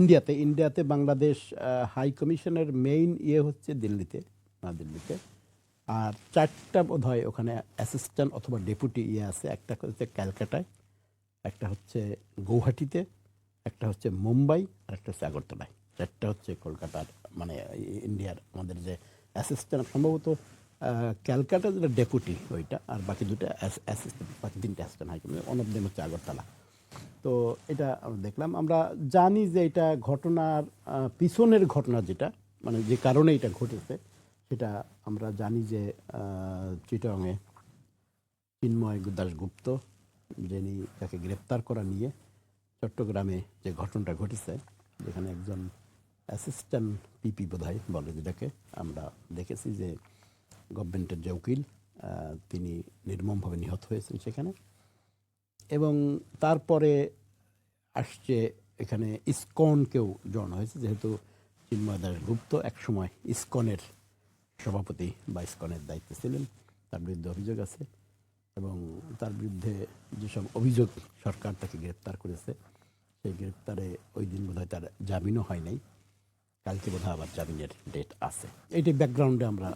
ইন্ডিয়াতে ইন্ডিয়াতে বাংলাদেশ হাই কমিশনের মেইন ইয়ে হচ্ছে দিল্লিতে, না দিল্লিতে। আর চারটা বোধ হয় ওখানে অ্যাসিস্ট্যান্ট অথবা ডেপুটি ইয়ে আছে, একটা হচ্ছে ক্যালকাটায়, একটা হচ্ছে গৌহাটিতে একটা হচ্ছে মুম্বাই, আর একটা হচ্ছে আগরতলায়। চারটা হচ্ছে কলকাতার মানে ইন্ডিয়ার আমাদের যে অ্যাসিস্ট্যান্ট সম্ভবত ক্যালকাটা যেটা ডেপুটি ওইটা, আর বাকি দুটো অ্যাসিস্ট্যান্ট বাকি তিনটে অ্যাসিস্ট্যান্ট হাই কমিশন অন হচ্ছে আগরতলা। তো এটা আমরা দেখলাম। আমরা জানি যে এটা ঘটনার পিছনের ঘটনা যেটা মানে যে কারণে এটা ঘটেছে, সেটা আমরা জানি যে চিটংয়ে চিন্ময় দাশগুপ্ত, যিনি তাকে গ্রেপ্তার করা নিয়ে চট্টগ্রামে যে ঘটনাটা ঘটেছে, যেখানে একজন অ্যাসিস্ট্যান্ট পিপি বোধহয় বলে যেটাকে আমরা দেখেছি যে গভর্নমেন্টের যে উকিল তিনি নির্মমভাবে নিহত হয়েছেন সেখানে। এবং তারপরে আসছে এখানে ইসকনকেও জড়ানো হয়েছে, যেহেতু চিন্ময় গুপ্ত একসময় ইসকনের সভাপতি বা ইসকনের দায়িত্বে ছিলেন। তার বিরুদ্ধে অভিযোগ আছে এবং তার বিরুদ্ধে যেসব অভিযোগ সরকার তাকে গ্রেপ্তার করেছে, সেই গ্রেপ্তারে ওই দিন বোধহয় তার জামিনও হয় নাই। কালকে বোধহয় আবার জামিনের ডেট আছে। এইটি ব্যাকগ্রাউন্ডে আমরা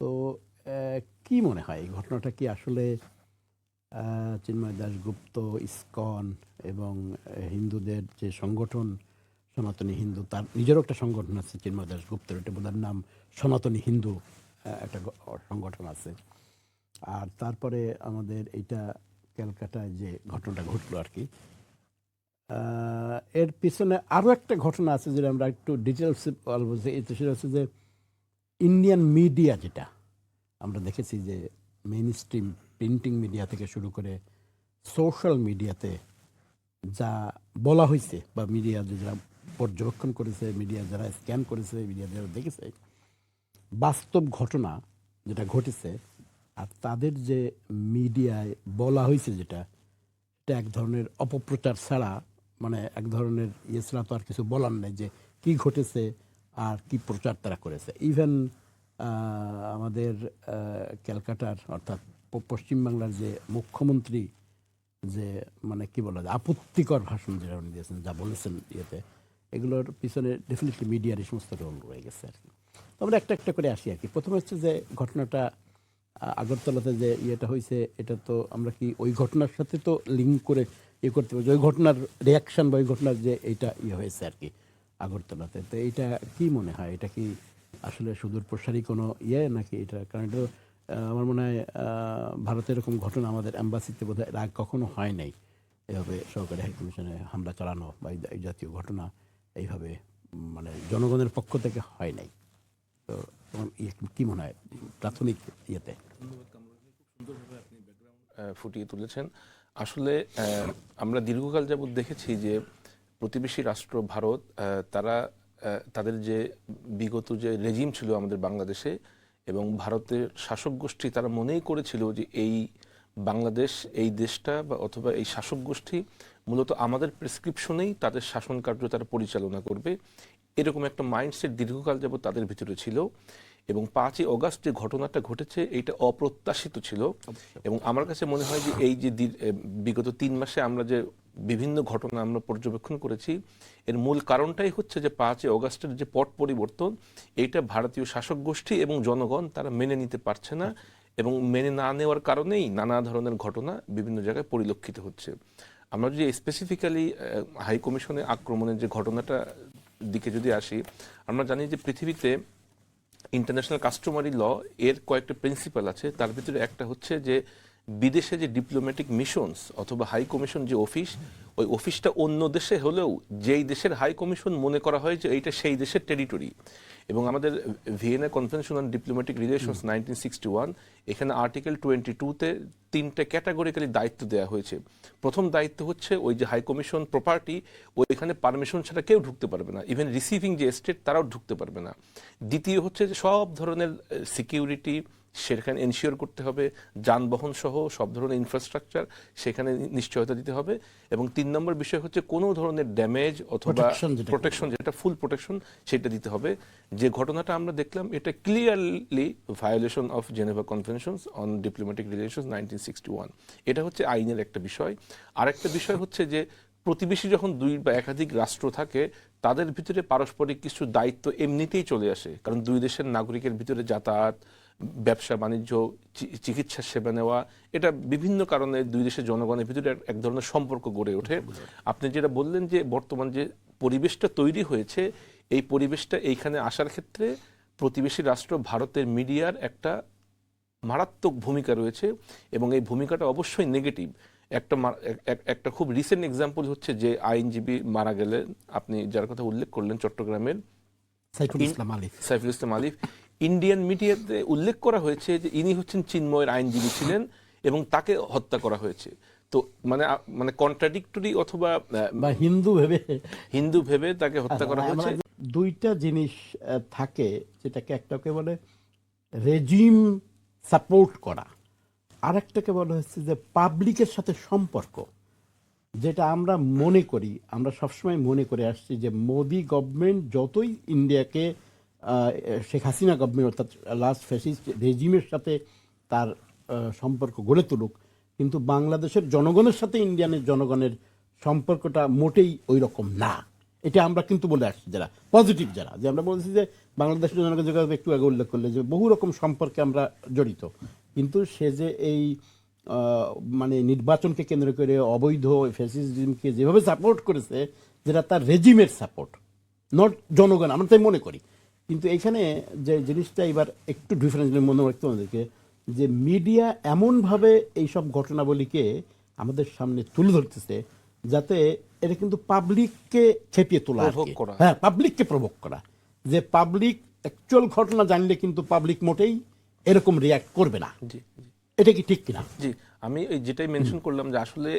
তো কি মনে হয় এই ঘটনাটা কি আসলে চিন্ময় দাশগুপ্ত, ইসকন এবং হিন্দুদের যে সংগঠন, সনাতনী হিন্দু, তার নিজেরও একটা সংগঠন আছে চিন্ময় দাশগুপ্তের এটা বোধহয় নাম সনাতনী হিন্দু একটা সংগঠন আছে। আর তারপরে আমাদের এইটা ক্যালকাটায় যে ঘটনাটা ঘটলো আর কি এর পিছনে আরও একটা ঘটনা আছে যেটা আমরা একটু ডিটেলস বলব যে সেটা হচ্ছে যে, ইন্ডিয়ান মিডিয়া যেটা, আমরা দেখেছি যে মেইন স্ট্রিম প্রিন্টিং মিডিয়া থেকে শুরু করে সোশ্যাল মিডিয়াতে যা বলা হয়েছে বা মিডিয়া যারা পর্যবেক্ষণ করেছে মিডিয়া যারা স্ক্যান করেছে মিডিয়া যারা দেখেছে, বাস্তব ঘটনা যেটা ঘটেছে আর তাদের যে মিডিয়ায় বলা হয়েছে যেটা এটা এক ধরনের অপপ্রচার ছাড়া মানে এক ধরনের ইয়ে ছাড়া তো আর কিছু বলার নেই যে কি ঘটেছে আর কি প্রচার তারা করেছে। ইভেন আমাদের ক্যালকাটার অর্থাৎ পশ্চিমবাংলার যে মুখ্যমন্ত্রী যে মানে কি বলা যায়, আপত্তিকর ভাষণ যেটা উনি দিয়েছেন, যা বলেছেন ইয়েতে, এগুলোর পিছনে ডেফিনেটলি মিডিয়ার এই সমস্ত রোল রয়ে গেছে আর কি। আমরা একটা একটা করে আসি আর কি। প্রথমে হচ্ছে যে, ঘটনাটা আগরতলাতে যে ইয়েটা হয়েছে এটা তো আমরা কি ওই ঘটনার সাথে তো লিঙ্ক করে ইয়ে করতে পারি? ওই ঘটনার রিয়াকশন বা ওই ঘটনার যে এটা ইয়ে হয়েছে আর কি, আগরতলাতে। তো এটা কি মনে হয়? এটা কি আসলে সুদূর প্রসারী কোনো ইয়ে নাকি এটা? কারণ এটা আমার মনে হয় ভারতে এরকম ঘটনা আমাদের অ্যাম্বাসিতে বোধহয় এর আগে কখনো হয় নাই। এভাবে সরকারি হাইকমিশনে হামলা চালানো বা এই জাতীয় ঘটনা এইভাবে মানে জনগণের পক্ষ থেকে হয় নাই। তো কি মনে হয়, প্রাথমিক ইয়েতে? ফুটিয়ে তুলেছেন। আসলে আমরা দীর্ঘকাল যাবৎ দেখেছি যে প্রতিবেশী রাষ্ট্র ভারত তারা তাদের যে বিগত যে রেজিম ছিল আমাদের বাংলাদেশে এবং ভারতের শাসক গোষ্ঠী তারা মনেই করেছিল যে এই বাংলাদেশ, এই দেশটা বা অথবা এই শাসক গোষ্ঠী মূলত আমাদের প্রেসক্রিপশনেই তাদের শাসন কার্য তারা পরিচালনা করবে। এরকম একটা মাইন্ডসেট দীর্ঘকাল যাবত তাদের ভিতরে ছিল। এবং পাঁচই অগাস্ট যে ঘটনাটা ঘটেছে এইটা অপ্রত্যাশিত ছিল। এবং আমার কাছে মনে হয় যে এই যে বিগত তিন মাসে আমরা যে বিভিন্ন ঘটনা আমরা পর্যবেক্ষণ করেছি এর মূল কারণটাই হচ্ছে যে পাঁচই অগাস্টের যে পট পরিবর্তন এইটা ভারতীয় শাসক গোষ্ঠী এবং জনগণ তারা মেনে নিতে পারছে না এবং মেনে না নেওয়ার কারণেই নানা ধরনের ঘটনা বিভিন্ন জায়গায় পরিলক্ষিত হচ্ছে। আমরা যদি স্পেসিফিক্যালি হাই কমিশনে আক্রমণের যে ঘটনাটা দিকে যদি আসি আমরা জানি যে পৃথিবীতে ইন্টারন্যাশনাল কাস্টমারি ল এর কয়েকটা প্রিন্সিপাল আছে। তার ভিতরে একটা হচ্ছে যে বিদেশে যে ডিপ্লোম্যাটিক মিশনস অথবা হাই কমিশন যে অফিস ওই অফিসটা অন্য দেশে হলেও যেই দেশের হাই কমিশন মনে করা হয় যে এইটা সেই দেশের টেরিটরি এবং আমাদের Vienna convention on diplomatic relations nineteen sixty one এখানে আর্টিকেল টোয়েন্টি টুতে তিনটে ক্যাটাগরিক্যালি দায়িত্ব দেওয়া হয়েছে। প্রথম দায়িত্ব হচ্ছে ওই যে হাই কমিশন প্রপার্টি ওইখানে পারমিশন ছাড়া কেউ ঢুকতে পারবে না। ইভেন রিসিভিং যে স্টেট তারাও ঢুকতে পারবে না। দ্বিতীয় হচ্ছে যে সব ধরনের সিকিউরিটি সেখানে এনশিওর করতে হবে যানবাহন সহ সব ধরনের ইনফ্রাস্ট্রাকচার সেখানে নিশ্চয়তা দিতে হবে। এবং তিন নম্বর বিষয় হচ্ছে কোনো ধরনের ড্যামেজ অথবা প্রোটেকশন যেটা ফুল প্রোটেকশন সেটা দিতে হবে। যে ঘটনাটা আমরা দেখলাম এটা clearly violation of Geneva conventions on diplomatic relations nineteen sixty one এটা হচ্ছে আইনের একটা বিষয়। আরেকটা বিষয় হচ্ছে যে প্রতিবেশী যখন দুই বা একাধিক রাষ্ট্র থাকে তাদের ভিতরে পারস্পরিক কিছু দায়িত্ব এমনিতেই চলে আসে। কারণ দুই দেশের নাগরিকের ভিতরে যাতায়াত ব্যবসা বাণিজ্য চিকিৎসা সেবা নেওয়া এটা বিভিন্ন কারণে দুই দেশের জনগণের ভিতরে এক- এক ধরনের সম্পর্ক গড়ে ওঠে। আপনি যেটা বললেন যে বর্তমান যে পরিবেশটা তৈরি হয়েছে এই পরিবেশটা এইখানে আসার ক্ষেত্রে প্রতিবেশী রাষ্ট্র ভারতের মিডিয়ার একটা মারাত্মক ভূমিকা রয়েছে এবং এই ভূমিকাটা অবশ্যই নেগেটিভ। একটা একটা খুব রিসেন্ট এক্সাম্পল হচ্ছে যে আইনজীবী মারা গেলেন। আপনি যার কথা উল্লেখ করলেন চট্টগ্রামের সাইফুল ইসলাম আলী সাইফুল ইসলাম আলিফ। ইন্ডিয়ান মিডিয়াতে উল্লেখ করা হয়েছে যে ইনি হচ্ছেন চিন্ময়ের আইনজীবী ছিলেন এবং তাকে হত্যা করা হয়েছে। তো মানে মানে কন্ট্রাডিক্টরি অথবা বা হিন্দু ভেবে হিন্দু ভেবে তাকে হত্যা করা হয়েছে। দুইটা জিনিস থাকে যেটাকে একটাকে বলে রেজিম সাপোর্ট করা। আরেকটাকে বলা হচ্ছে যে পাবলিকের সাথে সম্পর্ক, যেটা আমরা মনে করি, আমরা সবসময় মনে করে আসছি যে মোদি গভর্নমেন্ট যতই ইন্ডিয়াকে শেখ হাসিনা গভর্নমেন্ট অর্থাৎ লাস্ট ফ্যাসিস্ট রেজিমের সাথে তার সম্পর্ক গড়ে তুলুক, কিন্তু বাংলাদেশের জনগণের সাথে ইন্ডিয়ানের জনগণের সম্পর্কটা মোটেই ওই রকম না। এটা আমরা কিন্তু বলে আসছি যারা পজিটিভ যারা, যে আমরা বলছি যে বাংলাদেশের জনগণ যেগুলো একটু আগে উল্লেখ করলে যে বহু রকম সম্পর্কে আমরা জড়িত। কিন্তু সে যে এই মানে নির্বাচনকে কেন্দ্র করে অবৈধ ফ্যাসিজমকে যেভাবে সাপোর্ট করেছে যেটা তার রেজিমের সাপোর্ট নট জনগণ আমরা তাই মনে করি। কিন্তু এখানে যে জিনিসটা এবার একটু ডিফারেন্স মনে রাখতে আমাদেরকে যে মিডিয়া এমনভাবে এইসব ঘটনাবলীকে আমাদের সামনে তুলে ধরতেছে যাতে এটা কিন্তু পাবলিককে খেপিয়ে তোলা। হ্যাঁ পাবলিককে প্রভোগ করা। যে পাবলিক অ্যাকচুয়াল ঘটনা জানলে কিন্তু পাবলিক মোটেই এরকম রিয়াক্ট করবে না। এটা কি ঠিক কিনা? জি আমি যেটাই মেনশন করলাম যে আসলে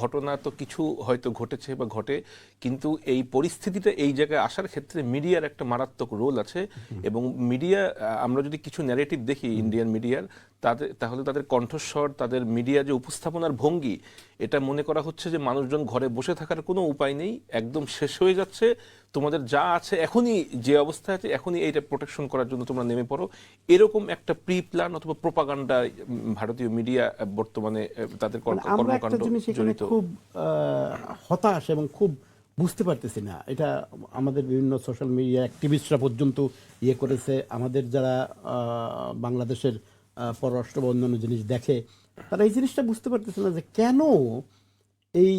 ঘটনা তো কিছু হয়তো ঘটেছে বা ঘটে কিন্তু এই পরিস্থিতিটা এই জায়গায় আসার ক্ষেত্রে মিডিয়ার একটা মারাত্মক রোল আছে। এবং মিডিয়া আমরা যদি কিছু ন্যারেটিভ দেখি ইন্ডিয়ান মিডিয়ার তাদের তাহলে তাদের কণ্ঠস্বর তাদের মিডিয়া যে উপস্থাপনার ভঙ্গি এটা মনে করা হচ্ছে যে মানুষজন ঘরে বসে থাকার কোনো উপায় নেই একদম শেষ হয়ে যাচ্ছে। তোমাদের যা আছে এখনই যে অবস্থা আছে এখনই এইটা প্রোটেকশন করার জন্য তোমরা নেমে পড়ো। এরকম একটা প্রি প্ল্যান অথবা প্রোপাগান্ডা ভারতীয় মিডিয়া বর্তমানে তাদের মানে কর্মকাণ্ড জড়িত। খুব হতাশ এবং খুব বুঝতে পারতেছি না। এটা আমাদের বিভিন্ন সোশ্যাল মিডিয়া অ্যাক্টিভিস্টরা পর্যন্ত ইয়ে করেছে। আমাদের যারা বাংলাদেশের পররাষ্ট্র বা অন্যান্য জিনিস দেখে তারা এই জিনিসটা বুঝতে পারতেছে না যে কেন এই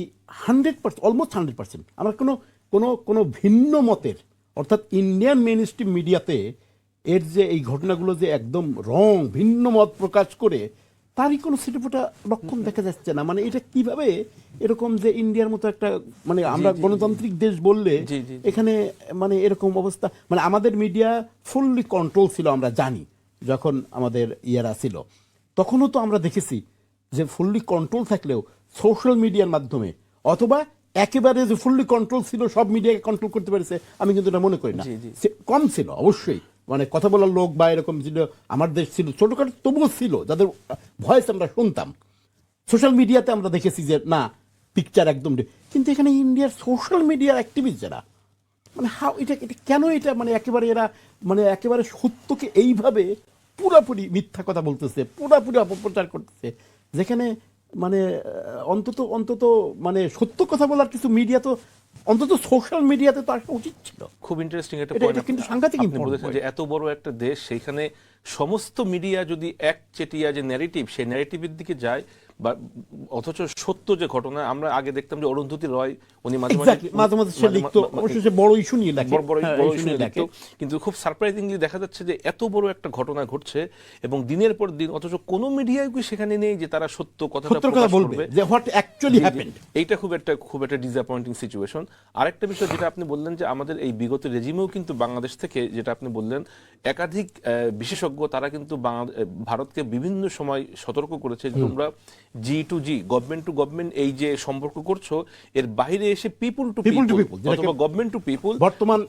hundred percent almost hundred percent আমরা কোনো কোনো কোনো ভিন্ন মতের অর্থাৎ ইন্ডিয়ান মেন স্ট্রিম মিডিয়াতে এর যে এই ঘটনাগুলো যে একদম রং ভিন্ন মত প্রকাশ করে তারই কোনো ছিটেফোঁটা লক্ষণ দেখা যাচ্ছে না। মানে এটা কীভাবে এরকম যে ইন্ডিয়ার মতো একটা মানে আমরা গণতান্ত্রিক দেশ বললে। এখানে মানে এরকম অবস্থা মানে আমাদের মিডিয়া ফুললি কন্ট্রোল ছিল আমরা জানি যখন আমাদের ইয়ারা ছিল। তখনও তো আমরা দেখেছি যে ফুললি কন্ট্রোল থাকলেও সোশ্যাল মিডিয়ার মাধ্যমে অথবা একেবারে যে ফুললি কন্ট্রোল ছিল সব মিডিয়াকে কন্ট্রোল করতে পেরেছে আমি কিন্তু এটা মনে করি না। কম ছিল অবশ্যই। মানে কথা বলার লোক বা এরকম ছিল আমার দেশ ছিল ছোটখাটো তবুও ছিল যাদের ভয়েস আমরা শুনতাম। সোশ্যাল মিডিয়াতে আমরা দেখেছি যে না পিকচার একদম কিন্তু এখানে ইন্ডিয়ার সোশ্যাল মিডিয়ার অ্যাক্টিভিস্ট যারা মানে হাউ এটা এটা কেন এটা মানে একেবারে এরা মানে একেবারে সত্যকে এইভাবে পুরাপুরি মিথ্যা কথা বলতেছে পুরাপুরি অপপ্রচার করতেছে যেখানে মানে অন্তত অন্তত মানে সত্য কথা বলার কিছু মিডিয়া তো অন্তত সোশ্যাল মিডিয়াতে তো আসা উচিত ছিল খুব ইন্টারেস্টিং একটা এটা- কিন্তু সাংঘাতিক। যে এত বড় একটা দেশ সেইখানে সমস্ত মিডিয়া যদি এক চেটিয়া যে ন্যারেটিভ সেই ন্যারেটিভের দিকে যায় বা অথচ সত্য যে ঘটনা আমরা আগে দেখতাম যে অরুন্ধতী রয় উনি মাঝে মাঝে মাঝে সে মাঝে- লিখতো অবশ্য সে বড় ইস্যু নিয়ে লেখে। বড় বড় হ্যাঁ, বড় issue নিয়ে লেখে। কিন্তু খুব সারপ্রাইজিংলি দেখা যাচ্ছে যে এত বড় একটা ঘটনা ঘটছে এবং দিনের পর দিন অথচ কোনো মিডিয়ায় সেখানে নেই যে তারা সত্য কথাটা কথা বলবে যে হোয়াট অ্যাকচুয়ালি। হ্যাপেন্ড এইটা খুব একটা খুব একটা ডিসঅ্যাপয়েন্টিং সিচুয়েশন আরেকটা বিষয় যেটা আপনি বললেন যে আমাদের এই বিগত রেজিমেও কিন্তু বাংলাদেশ থেকে যেটা আপনি বললেন একাধিক বিশেষজ্ঞ তারা কিন্তু ভারতকে বিভিন্ন সময় সতর্ক করেছে। তোমরা G to G government to government এই যে সম্পর্ক করছ এর বাইরে এসে people to People to people অথবা গভর্নমেন্ট টু পিপুল বর্তমান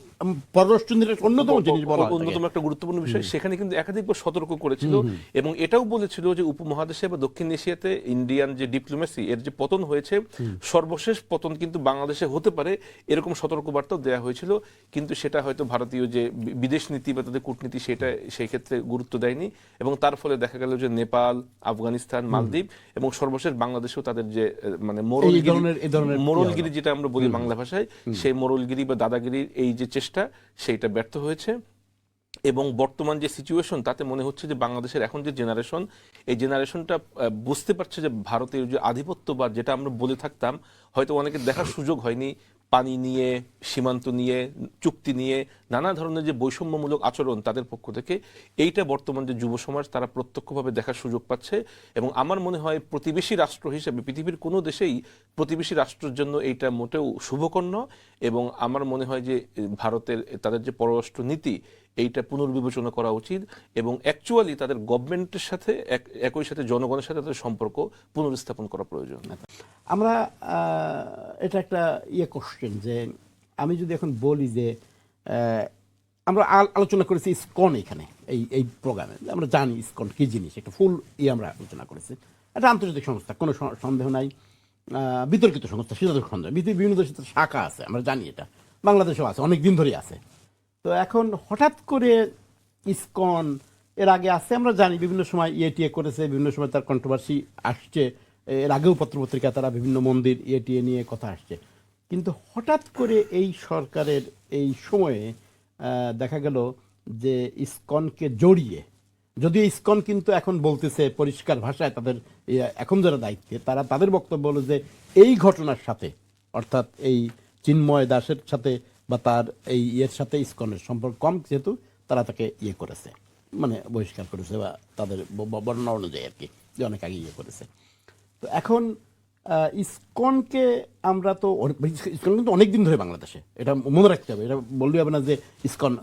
পররাষ্ট্রনীতির অন্যতম জিনিস বলা হয় অন্যতম একটা গুরুত্বপূর্ণ বিষয় সেখানে কিন্তু একাধিকবার সতর্ক করেছিল এবং এটাও বলেছিল যে উপমহাদেশে বা দক্ষিণ এশিয়াতে ইন্ডিয়ান যে ডিপ্লোমেসি এর যে পতন হয়েছে সর্বশেষ পতন কিন্তু বাংলাদেশে হতে পারে এরকম সতর্কবার্তাও দেওয়া হয়েছিল কিন্তু সেটা হয়তো ভারতীয় যে বিদেশ নীতি বা তাদের কূটনীতি সেটা সেই ক্ষেত্রে গুরুত্ব দেয়নি এবং তার ফলে দেখা গেল যে নেপাল আফগানিস্তান মালদ্বীপ এবং সর্বশেষ বাংলাদেশেও তাদের যে মানে মোরলগিরি যেটা আমরা বলি বাংলা ভাষায় সেই মোরলগিরি বা দাদাগিরির এই যে চেষ্টা সেইটা ব্যর্থ হয়েছে। এবং বর্তমান যে সিচুয়েশন তাতে মনে হচ্ছে যে বাংলাদেশের এখন যে জেনারেশন এই জেনারেশনটা বুঝতে পারছে যে ভারতের যে আধিপত্য বা যেটা আমরা বলে থাকতাম হয়তো অনেকে দেখার সুযোগ হয়নি পানি নিয়ে, সীমান্ত নিয়ে, চুক্তি নিয়ে, নানা ধরনের যে বৈষম্যমূলক আচরণ তাদের পক্ষ থেকে, এইটা বর্তমান যে যুব সমাজ তারা প্রত্যক্ষভাবে দেখার সুযোগ পাচ্ছে এবং আমার মনে হয় প্রতিবেশী রাষ্ট্র হিসেবে, পৃথিবীর কোনো দেশেই প্রতিবেশী রাষ্ট্রের জন্য এইটা মোটেও শুভকর্ণ এবং আমার মনে হয় যে, ভারতের, তাদের যে পররাষ্ট্র নীতি এইটা পুনর্বিবেচনা করা উচিত এবং অ্যাকচুয়ালি তাদের গভর্নমেন্টের সাথে এক- একই সাথে জনগণের সাথে তাদের সম্পর্ক পুনর্স্থাপন করা প্রয়োজন। আমরা এটা একটা ইয়ে কোশ্চেন যে আমি যদি এখন বলি যে আমরা আলোচনা করেছি ইসকন এখানে, এই এই প্রোগ্রামে আমরা জানি ইসকন কী জিনিস, একটা ফুল ইয়ে আমরা আলোচনা করেছি। এটা আন্তর্জাতিক সংস্থা, কোনো সন্দেহ নাই। বিতর্কিত সংস্থা সেটা সন্দেহ বিভিন্ন দেশে শাখা আছে, আমরা জানি এটা। বাংলাদেশেও আছে অনেক দিন ধরেই আছে। তো এখন হঠাৎ করে ইসকন, এর আগে আছে, আমরা জানি বিভিন্ন সময় ইয়েটিএ করেছে, বিভিন্ন সময় তার কন্ট্রোভার্সি আসছে। এর আগেও পত্রপত্রিকা তারা বিভিন্ন মন্দির ইয়েটিএ নিয়ে কথা আসছে। কিন্তু হঠাৎ করে এই সরকারের এই সময়ে দেখা গেল যে ইসকনকে জড়িয়ে, যদিও ইসকন কিন্তু এখন বলতেছে পরিষ্কার ভাষায় তাদের এখন যারা দায়িত্বে, তারা তাদের বক্তব্য হলো যে এই ঘটনার সাথে, অর্থাৎ এই চিন্ময় দাসের সাথে বা তার এই ইয়ের সাথে ইস্কনের সম্পর্ক কম, যেহেতু তারা তাকে ইয়ে করেছে মানে বহিষ্কার করেছে বা তাদের বর্ণনা অনুযায়ী আর কি, যে অনেক আগে ইয়ে করেছে। তো এখন ইসকনকে আমরা তো ইসকন কিন্তু অনেক দিন ধরে বাংলাদেশে, এটা মনে রাখতে হবে, এটা বললে হবে না যে ইসকন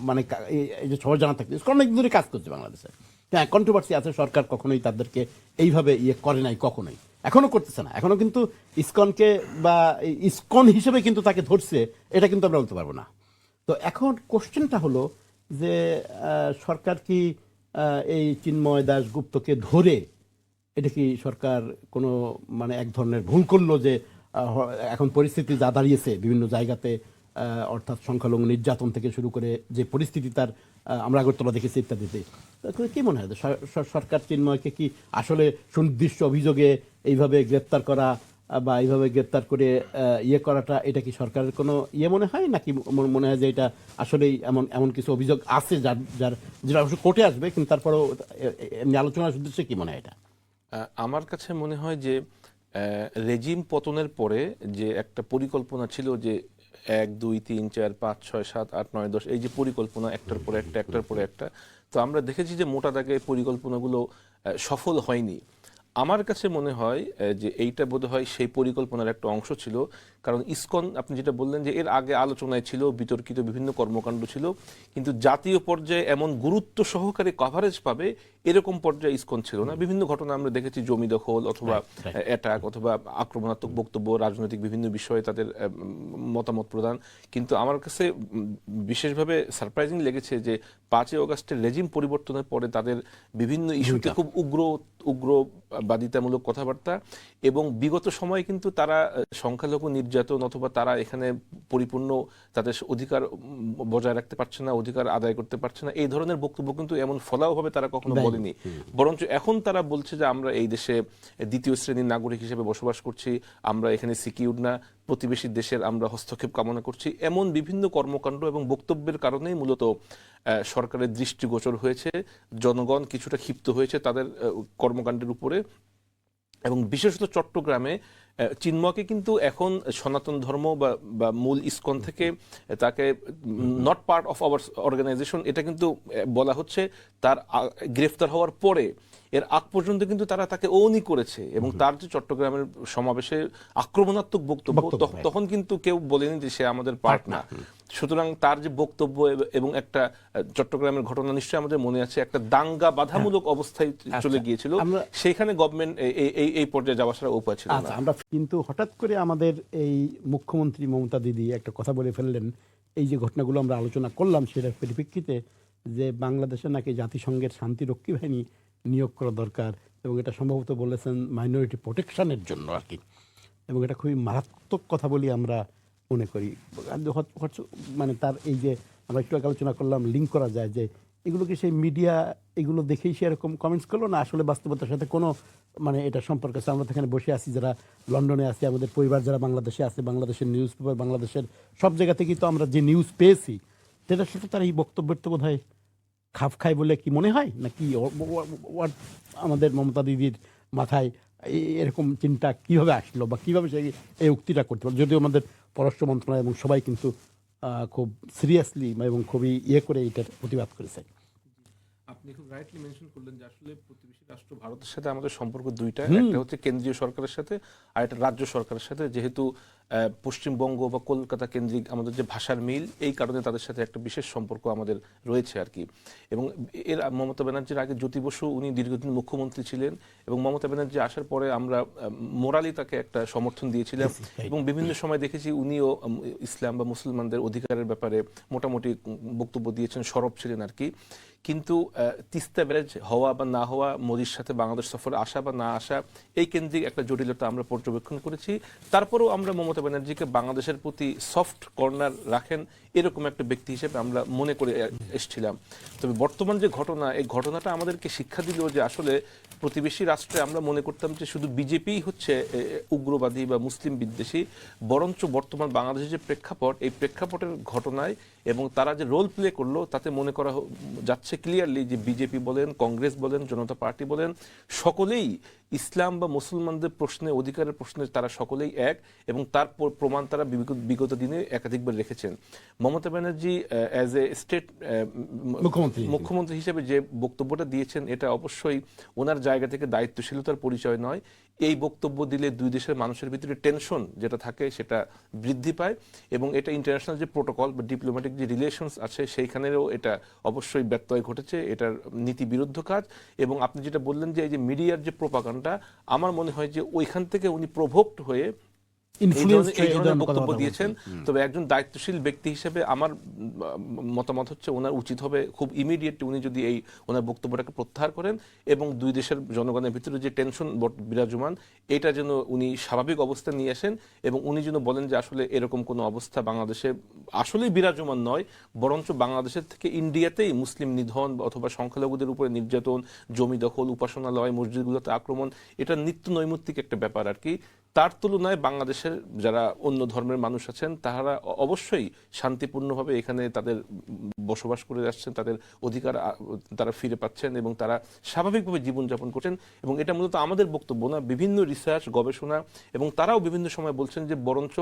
মানে এই- যে সবার জানা থাকবে ইসকন অনেক দিন ধরে কাজ করছে বাংলাদেশে। হ্যাঁ কন্ট্রোভার্সি আছে, সরকার কখনোই তাদেরকে এইভাবে ইয়ে করে নাই, কখনোই। এখনও করতেছে না। এখনও কিন্তু ইসকনকে বা ইসকন হিসেবে কিন্তু তাকে ধরছে, এটা কিন্তু আমরা বলতে পারব না। তো এখন কোশ্চেনটা হলো যে সরকার কি এই চিন্ময় দাস গুপ্তকে ধরে এটা কি সরকার কোনো মানে এক ধরনের ভুল করল যে এখন পরিস্থিতি যা দাঁড়িয়েছে, বিভিন্ন জায়গাতে অর্থাৎ সংখ্যালঘু নির্যাতন থেকে শুরু করে যে পরিস্থিতি তার আমরা আগরতলা দেখেছি ইত্যাদিতে। কি মনে হয়? সরকার চিন্ময়কে কি আসলে সুনির্দিষ্ট অভিযোগে এইভাবে গ্রেপ্তার করা বা এইভাবে গ্রেপ্তার করে ইয়ে করাটা, এটা কি সরকারের কোনো ইয়ে মনে হয়? নাকি মনে হয় যে এটা আসলেই এমন এমন কিছু অভিযোগ আছে যার যার যেটা অবশ্য কোর্টে আসবে, কিন্তু তারপরেও এমনি আলোচনার উদ্দেশ্যে কি মনে হয় এটা? আমার কাছে মনে হয় যে রেজিম পতনের পরে যে একটা পরিকল্পনা ছিল যে এক, দুই, তিন, চার, পাঁচ, ছয়, সাত, আট, নয়, দশ, এই যে পরিকল্পনা একটার পরে একটা, একটার পরে একটা। তো আমরা দেখেছি যে মোটা দাগে পরিকল্পনাগুলো সফল হয়নি। আমার কাছে মনে হয় যে এইটা বোধহয় সেই পরিকল্পনার একটা অংশ ছিল। কারণ ইসকন আপনি যেটা বললেন যে এর আগে আলোচনায় ছিল বিতর্কিত বিভিন্ন কর্মকাণ্ড ছিল কিন্তু জাতীয় পর্যায়ে এমন গুরুত্ব সহকারে কভারেজ পাবে এরকম পর্যায়ে ইসকন ছিল না। বিভিন্ন ঘটনা আমরা দেখেছি জমি দখল অথবা অ্যাটাক অথবা আক্রমণাত্মক বক্তব্য রাজনৈতিক বিভিন্ন বিষয়ে তাদের মতামত প্রদান। কিন্তু আমার কাছে বিশেষভাবে সারপ্রাইজিং লেগেছে যে পাঁচই অগস্টের রেজিম পরিবর্তনের পরে তাদের বিভিন্ন ইস্যুতে খুব উগ্র উগ্রবাদিতামূলক কথাবার্তা এবং বিগত সময়ে কিন্তু তারা সংখ্যালঘু নির্যাতন অথবা তারা এখানে পরিপূর্ণ তাদের অধিকার বজায় রাখতে পারছে না অধিকার আদায় করতে পারছে না এই ধরনের বক্তব্য কিন্তু এমন ফলাওভাবে তারা কখনো বলেনি। বরঞ্চ এখন তারা বলছে যে আমরা এই দেশে দ্বিতীয় শ্রেণির নাগরিক হিসেবে বসবাস করছি আমরা এখানে সিকিউর না প্রতিবেশী দেশের আমরা হস্তক্ষেপ কামনা করছি। এমন বিভিন্ন কর্মকাণ্ড এবং বক্তব্যের কারণেই মূলত সরকারের দৃষ্টিগোচর হয়েছে। জনগণ কিছুটা ক্ষিপ্ত হয়েছে তাদের কর্মকাণ্ডের উপরে এবং বিশেষত চট্টগ্রামে চিন্ময়কে কিন্তু এখন সনাতন ধর্ম বা বা মূল ইস্কন থেকে তাকে not part of our organization এটা কিন্তু বলা হচ্ছে তার গ্রেফতার হওয়ার পরে এর আগ পর্যন্ত কিন্তু তারা তাকে ওনই করেছে এবং তার যে চট্টগ্রামের সমাবেশে আক্রমণাত্মক বক্তব্য বক্তব্য, তখন কিন্তু কেউ বলেনি যে সে আমাদের পার্ট না সুতরাং তার যে বক্তব্য এবং একটা চট্টগ্রামের ঘটনা নিশ্চয়ই আমাদের মনে আছে একটা দাঙ্গা বাধামূলক অবস্থায় চলে গিয়েছিল। আমরা- সেখানে গভর্নমেন্ট এই এই পর্যায়ে যাওয়া ছাড়া উপায় ছিল আচ্ছা না আমরা কিন্তু হঠাৎ করে আমাদের এই মুখ্যমন্ত্রী মমতা দিদি একটা কথা বলে ফেললেন। এই যে ঘটনাগুলো আমরা আলোচনা করলাম সেটার পরিপ্রেক্ষিতে যে বাংলাদেশে নাকি জাতিসংঘের শান্তিরক্ষী বাহিনী নিয়োগ করা দরকার এবং এটা সম্ভবত বলেছেন মাইনরিটি প্রোটেকশনের জন্য আর কি। এবং এটা খুবই মারাত্মক কথা বলি আমরা মনে করি। মানে তার এই যে আমরা একটু আগে আলোচনা করলাম লিঙ্ক করা যায় যে এগুলো কি সেই মিডিয়া এগুলো দেখেই সে এরকম কমেন্টস করল না আসলে বাস্তবতার সাথে কোনো মানে এটা সম্পর্ক আছে? আমরা এখানে বসে আছি, যারা লন্ডনে আছি, আমাদের পরিবার যারা বাংলাদেশে আছে, বাংলাদেশের নিউজ পেপার বাংলাদেশের সব জায়গা থেকেই তো আমরা যে নিউজ পেয়েছি সেটার সাথে তার এই বক্তব্যের তো বোধ হয় খাপ খায় বলে কি মনে হয়? ও- ও- আমাদের মমতা দিদির মাথায় এরকম চিন্তা কীভাবে আসলো বা কীভাবে সে এই উক্তিটা করতে পারল? যদিও আমাদের পররাষ্ট্র মন্ত্রণালয় এবং সবাই কিন্তু আহ, খুব সিরিয়াসলি এবং খুবই ইয়ে করে এটার প্রতিবাদ করেছে। আপনি খুব রাইটলি মেনশন করলেন যে আসলে প্রতিবেশী রাষ্ট্র ভারতের সাথে আমাদের সম্পর্ক দুইটা। একটা হচ্ছে কেন্দ্রীয় সরকারের সাথে আর একটা রাজ্য সরকারের সাথে। যেহেতু পশ্চিমবঙ্গ বা কলকাতা কেন্দ্রিক আমাদের যে ভাষার মিল এই কারণে তাদের সাথে একটা বিশেষ সম্পর্ক আমাদের রয়েছে আর কি। এবং এর মমতা ব্যানার্জির আগে জ্যোতি বসু উনি দীর্ঘদিন মুখ্যমন্ত্রী ছিলেন এবং মমতা ব্যানার্জি আসার পরে আমরা মোরালি তাকে একটা সমর্থন দিয়েছিলাম এবং বিভিন্ন সময় দেখেছি উনিও ইসলাম বা মুসলমানদের অধিকারের ব্যাপারে মোটামুটি বক্তব্য দিয়েছেন সরব ছিলেন আর কি। কিন্তু তিস্তা ব্যারেজ হওয়া বা না হওয়া মোদির সাথে বাংলাদেশ সফরে আসা বা না আসা এই কেন্দ্রিক একটা জটিলতা আমরা পর্যবেক্ষণ করেছি। তারপরেও আমরা মমতা ব্যানার্জিকে বাংলাদেশের প্রতি সফট কর্নার রাখেন, এরকম একটা ব্যক্তি হিসেবে আমরা মনে করে এসেছিলাম। তবে বর্তমান যে ঘটনা, এই ঘটনাটা আমাদেরকে শিক্ষা দিল যে আসলে প্রতিবেশী রাষ্ট্রে আমরা মনে করতাম যে শুধু বিজেপি হচ্ছে উগ্রবাদী বা মুসলিম বিদ্বেষী বরঞ্চ বর্তমান বাংলাদেশের যে প্রেক্ষাপট এই প্রেক্ষাপটের ঘটনায় এবং তারা যে রোল প্লে করল তাতে মনে করা যাচ্ছে ক্লিয়ারলি যে বিজেপি বলেন কংগ্রেস বলেন জনতা পার্টি বলেন সকলেই ইসলাম বা মুসলমানদের প্রশ্নে অধিকারের প্রশ্নে তারা সকলেই এক এবং তার প্রমাণ তারা বিগত- বিগত দিনে একাধিকবার রেখেছেন Mamata Banerjee as a state মুখ্যমন্ত্রী। মুখ্যমন্ত্রী হিসেবে যে বক্তব্যটা দিয়েছেন এটা অবশ্যই ওনার জায়গা থেকে দায়িত্বশীলতার পরিচয় নয়। এই বক্তব্য দিলে দুই দেশের মানুষের ভিতরে টেনশন যেটা থাকে সেটা বৃদ্ধি পায় এবং এটা ইন্টারন্যাশনাল যে প্রোটোকল বা ডিপ্লোম্যাটিক যে রিলেশনস আছে সেইখানেরও এটা অবশ্যই ব্যত্যয় ঘটেছে, এটার নীতি বিরুদ্ধ কাজ। এবং আপনি যেটা বললেন যে এই যে মিডিয়ার যে প্রোপাকাণ্ডা আমার মনে হয় যে ওইখান থেকে উনি প্রভোক্ট হয়ে বক্তব্য দিয়েছেন। তবে একজন দায়িত্বশীল ব্যক্তি হিসেবে আমার মতামত হচ্ছে ওনার উচিত হবে খুব ইমিডিয়েট উনি যদি এই ওনার বক্তব্যটাকে প্রত্যাহার করেন এবং দুই দেশের জনগণের ভিতরে যে টেনশন বিরাজমান এটা যেন উনি স্বাভাবিক অবস্থা নিয়ে আসেন এবং উনি যেন বলেন যে আসলে এরকম কোনো অবস্থা বাংলাদেশে আসলেই বিরাজমান নয় বরঞ্চ বাংলাদেশের থেকে ইন্ডিয়াতেই মুসলিম নিধন অথবা সংখ্যালঘুদের উপরে নির্যাতন জমি দখল উপাসনালয় মসজিদগুলোতে আক্রমণ এটা নিত্য নৈমিত্তিক একটা ব্যাপার আর কি। তার তুলনায় বাংলাদেশের যারা অন্য ধর্মের মানুষ আছেন তারা অবশ্যই শান্তিপূর্ণভাবে এখানে তাদের বসবাস করে আসছেন, তাদের অধিকার তারা ফিরে পাচ্ছেন এবং তারা স্বাভাবিকভাবে জীবনযাপন করছেন এবং এটা মূলত আমাদের বক্তব্য না, বিভিন্ন রিসার্চ গবেষণা এবং তারাও বিভিন্ন সময় বলছেন যে বরঞ্চ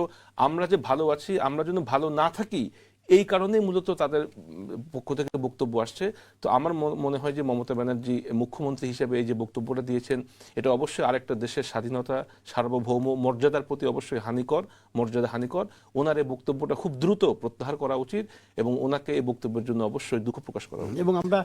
আমরা যে ভালো আছি, আমরা যেন ভালো না থাকি এই কারণেই মূলত তাদের পক্ষ থেকে বক্তব্য আসছে। তো আমার মনে হয় যে মমতা ব্যানার্জি মুখ্যমন্ত্রী হিসেবে এই যে বক্তব্যটা দিয়েছেন, এটা অবশ্যই আরেকটা দেশের স্বাধীনতা, সার্বভৌম মর্যাদার প্রতি অবশ্যই হানিকর, মর্যাদা হানিকর। ওনার এই বক্তব্যটা খুব দ্রুত প্রত্যাহার করা উচিত এবং ওনাকে এই বক্তব্যের জন্য অবশ্যই দুঃখ প্রকাশ করা উচিত। এবং আমরা